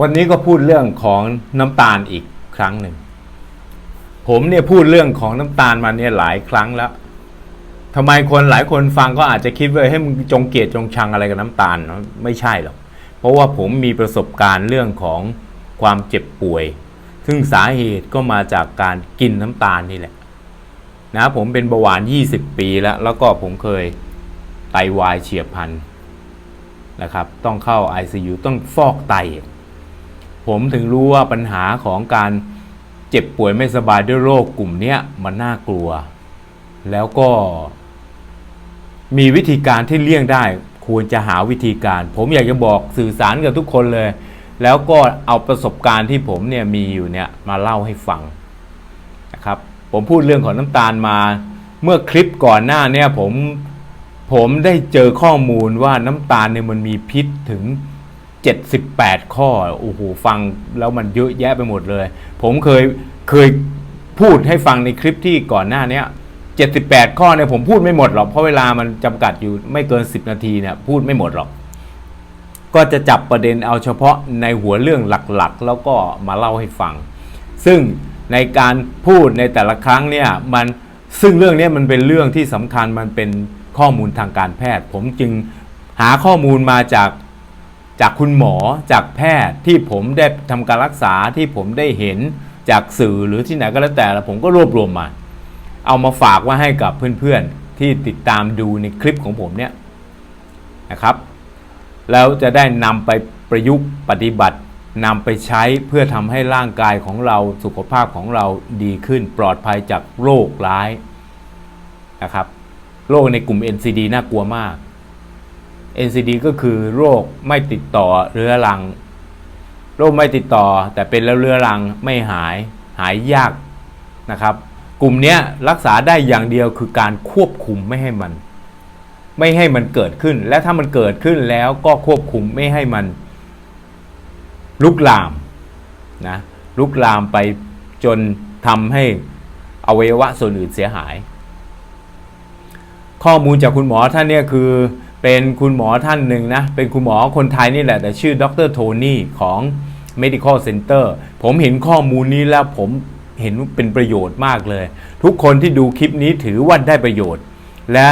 วันนี้ก็พูดเรื่องของน้ำตาลอีกครั้งหนึ่ง ผมเนี่ยพูดเรื่องของน้ำตาลมาเนี่ยหลายครั้งแล้วทำไมคนหลายคนฟังก็อาจจะคิดว่าให้มึงจงเกลียดจงชังอะไรกับน้ำตาลนะไม่ใช่หรอก เพราะว่าผมมีประสบการณ์เรื่องของความเจ็บป่วย ซึ่งสาเหตุก็มาจากการกินน้ำตาลนี่แหละนะผมเป็นเบาหวาน 20 ปีแล้ว แล้วก็ผมเคยไตวายเฉียบพลันนะครับ ต้องเข้า ICU ต้องฟอกไต ผมถึงรู้ว่าปัญหาของการเจ็บป่วยไม่สบายด้วยโรคกลุ่มนี้มันน่ากลัว แล้วก็ มีวิธีการที่เลี่ยงได้ ควรจะหาวิธีการ ผมอยากจะบอกสื่อสารกับทุกคนเลย แล้วก็เอาประสบการณ์ที่ผมเนี่ยมีอยู่เนี่ยมาเล่าให้ฟังนะครับ ผมพูดเรื่องของน้ำตาลมาเมื่อคลิปก่อนหน้าเนี่ยผมผมได้เจอข้อมูลว่าน้ำตาลเนี่ยมันมีพิษถึง 78 ข้อโอ้โหฟังแล้วมันเยอะแยะไปหมดเลย ผมเคยเคยพูดให้ฟังในคลิปที่ก่อนหน้านี้78 ข้อเนี่ยผมพูดไม่หมดหรอกเพราะเวลามันจำกัดอยู่ไม่เกิน 10 นาทีเนี่ยพูดไม่หมดหรอก ก็จะจับประเด็นเอาเฉพาะในหัวเรื่องหลักๆ แล้วก็มาเล่าให้ฟัง ซึ่งในการพูดในแต่ละครั้งเนี่ยมันซึ่งเรื่องเนี้ยมันเป็นเรื่องที่สำคัญมันเป็นข้อมูลทางการแพทย์ ผมจึงหาข้อมูลมาจาก จากคุณหมอจากแพทย์ที่ผมได้ทำการรักษาที่ผมได้เห็นจากสื่อหรือที่ไหนก็แล้วแต่ผมก็รวบรวมมา เอามาฝากว่าให้กับเพื่อนๆที่ติดตามดูในคลิปของผมเนี่ยนะครับ แล้วจะได้นำไปประยุกต์ปฏิบัตินำไปใช้เพื่อทำให้ร่างกายของเราสุขภาพของเราดีขึ้นปลอดภัยจากโรคร้ายนะครับโรคในกลุ่ม NCD น่ากลัวมาก NCD ก็คือโรคไม่ติดต่อเรื้อรัง โรคไม่ติดต่อแต่เป็นแล้วเรื้อรังไม่หายหายยากนะครับ กลุ่มนี้รักษาได้อย่างเดียวคือการควบคุมไม่ให้มัน ไม่ให้มันเกิดขึ้น และถ้ามันเกิดขึ้นแล้วก็ควบคุมไม่ให้มันลุกลามนะลุกลามไปจนทำให้อวัยวะส่วนอื่นเสียหาย ข้อมูลจากคุณหมอท่านเนี่ยคือ เป็นคุณหมอท่านหนึ่งนะ เป็นคุณหมอคนไทยนี่แหละ แต่ชื่อดรโทนี่ของ Medical Center ผมเห็นข้อมูลนี้แล้วผมเห็นเป็นประโยชน์มากเลย ทุกคนที่ดูคลิปนี้ถือว่าได้ประโยชน์ และ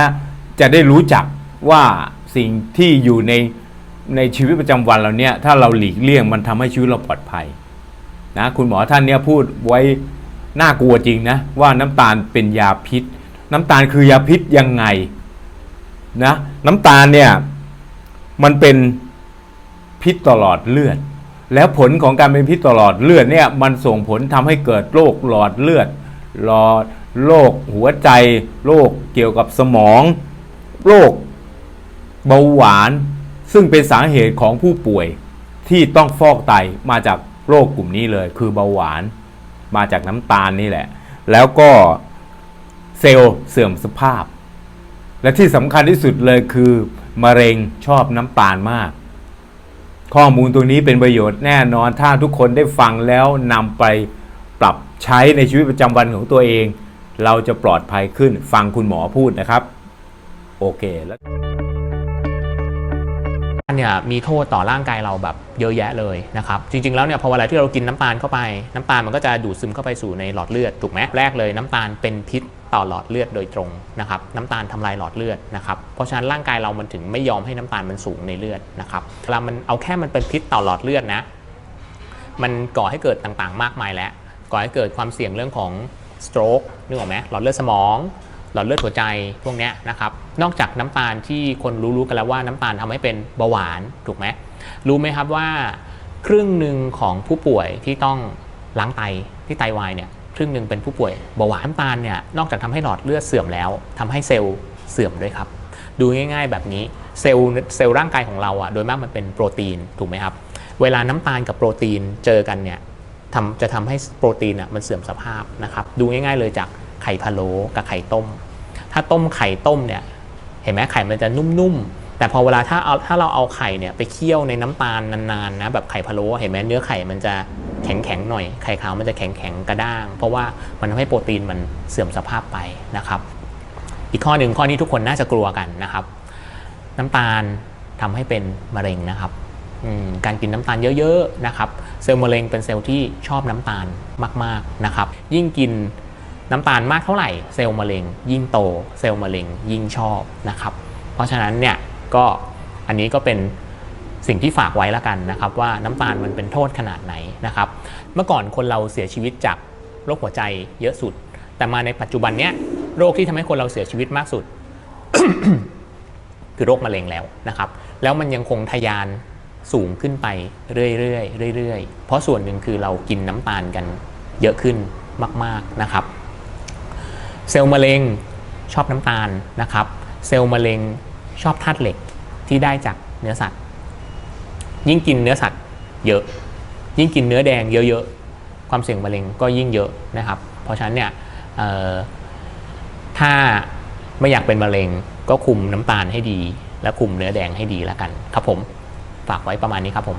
จะได้รู้จักว่าสิ่งที่อยู่ในในชีวิตประจำวันเราเนี่ยถ้าเราหลีกเลี่ยงมันทำให้ชีวิตเราปลอดภัยนะคุณหมอท่านเนี้ยพูดไว้น่ากลัวจริงนะว่าน้ำตาลเป็นยาพิษ น้ำตาลคือยาพิษยังไง นะน้ำตาลเนี่ยมันเป็นพิษตลอดเลือด แล้วผลของการเป็นพิษตลอดเลือดเนี่ยมันส่งผลทำให้เกิดโรคหลอดเลือดหลอดโรคหัวใจโรคเกี่ยวกับสมองโรคเบาหวาน ซึ่งเป็นสาเหตุของผู้ป่วยที่ต้องฟอกไตมาจากโรคกลุ่มนี้เลย คือเบาหวานมาจากน้ำตาลนี่แหละ แล้วก็เซลล์เสื่อมสภาพ และที่สำคัญที่สุดเลยคือมะเร็งชอบน้ำตาลมาก ข้อมูลตรงนี้เป็นประโยชน์แน่นอนถ้าทุกคนได้ฟังแล้วนำไปปรับใช้ในชีวิตประจำวันของตัวเอง เราจะปลอดภัยขึ้นฟังคุณหมอพูดนะครับ โอเคแล้วเนี่ยมีโทษต่อร่างกายเราแบบเยอะแยะเลยนะครับจริงๆแล้วเนี่ยพอเวลาที่เรากินน้ำตาลเข้าไปน้ำตาลมันก็จะดูดซึมเข้าไปสู่ในหลอดเลือดถูกไหมแรกเลยน้ำตาลเป็นพิษ ต่อหลอดเลือดโดยตรงนะครับน้ำตาลทำลายหลอดเลือดนะครับเพราะฉะนั้นร่างกายเรามันถึงไม่ยอมให้น้ำตาลมันสูงในเลือดนะครับเวลามันเอาแค่มันเป็นพิษต่อหลอดเลือดนะมันก่อให้เกิดต่างๆ มากมายแล้วก่อให้เกิดความเสี่ยงเรื่องของ stroke นึกออกไหมหลอดเลือดสมอง หลอดเลือดหัวใจพวกนี้นะครับนอกจากน้ำตาลที่คนรู้ๆกันแล้วว่าน้ำตาลทำให้เป็นเบาหวานถูกไหมรู้ไหมครับว่า ครึ่งหนึ่งของผู้ป่วยที่ต้องล้างไตที่ไตวายเนี่ย ครึ่งหนึ่งเป็นผู้ป่วยเบาหวานน้ำตาลเนี่ยนอกจากทำให้หลอดเลือดเสื่อมแล้วทำให้เซลล์เสื่อมด้วยครับ ดูง่าย ๆ แบบนี้เซลล์เซลล์ร่างกายของเราอะโดยมากมันเป็นโปรตีนถูกไหมครับ เวลาน้ำตาลกับโปรตีนเจอกันเนี่ยทำจะทำให้โปรตีนอะมันเสื่อมสภาพนะครับ ดูง่าย ๆ เลยจากไข่พะโล้กับไข่ต้ม ถ้าต้มไข่ต้มเนี่ยเห็นไหมไข่มันจะนุ่มๆ แต่พอเวลาถ้าเอาถ้าเราเอาไข่เนี่ยไปเคี่ยวในน้ำตาลนานๆนะแบบไข่พะโล้เห็นไหมเนื้อไข่มันจะ แข็งๆหน่อยไข่ขาวมันจะแข็งๆกระด้าง เพราะว่ามันทำให้โปรตีนมันเสื่อมสภาพไปนะครับ อีกข้อหนึ่งข้อนี้ทุกคนน่าจะกลัวกันนะครับ น้ำตาลทำให้เป็นมะเร็งนะครับการกินน้ำตาลเยอะๆนะครับ เซลล์มะเร็งเป็นเซลล์ที่ชอบน้ำตาลมากๆนะครับ ยิ่งกินน้ำตาลมากเท่าไหร่ เซลล์มะเร็ง ยิ่งโต เซลล์มะเร็งยิ่งชอบนะครับ เพราะฉะนั้นเนี่ยก็อันนี้ก็เป็น สิ่งที่ฝากไว้แล้วกันนะครับว่าน้ำตาลมันเป็นโทษขนาดไหนนะครับ เมื่อก่อนคนเราเสียชีวิตจากโรคหัวใจเยอะสุด แต่มาในปัจจุบันเนี้ยโรคที่ทำให้คนเราเสียชีวิตมากสุด คือโรคมะเร็งแล้วนะครับ แล้วมันยังคงทะยานสูงขึ้นไปเรื่อยๆเรื่อยๆ เพราะส่วนหนึ่งคือเรากินน้ำตาลกันเยอะขึ้นมาก ๆนะครับ เซลล์มะเร็งชอบน้ำตาลนะครับ เซลล์มะเร็งชอบธาตุเหล็กที่ได้จากเนื้อสัตว์ ยิ่งกินเนื้อสัตว์เยอะ ยิ่งกินเนื้อแดงเยอะๆ ความเสี่ยงมะเร็งก็ยิ่งเยอะนะครับ เพราะฉะนั้นเนี่ยถ้าไม่อยากเป็นมะเร็งก็คุมน้ำตาลให้ดี และคุมเนื้อแดงให้ดีแล้วกัน ครับผม ฝากไว้ประมาณนี้ครับผม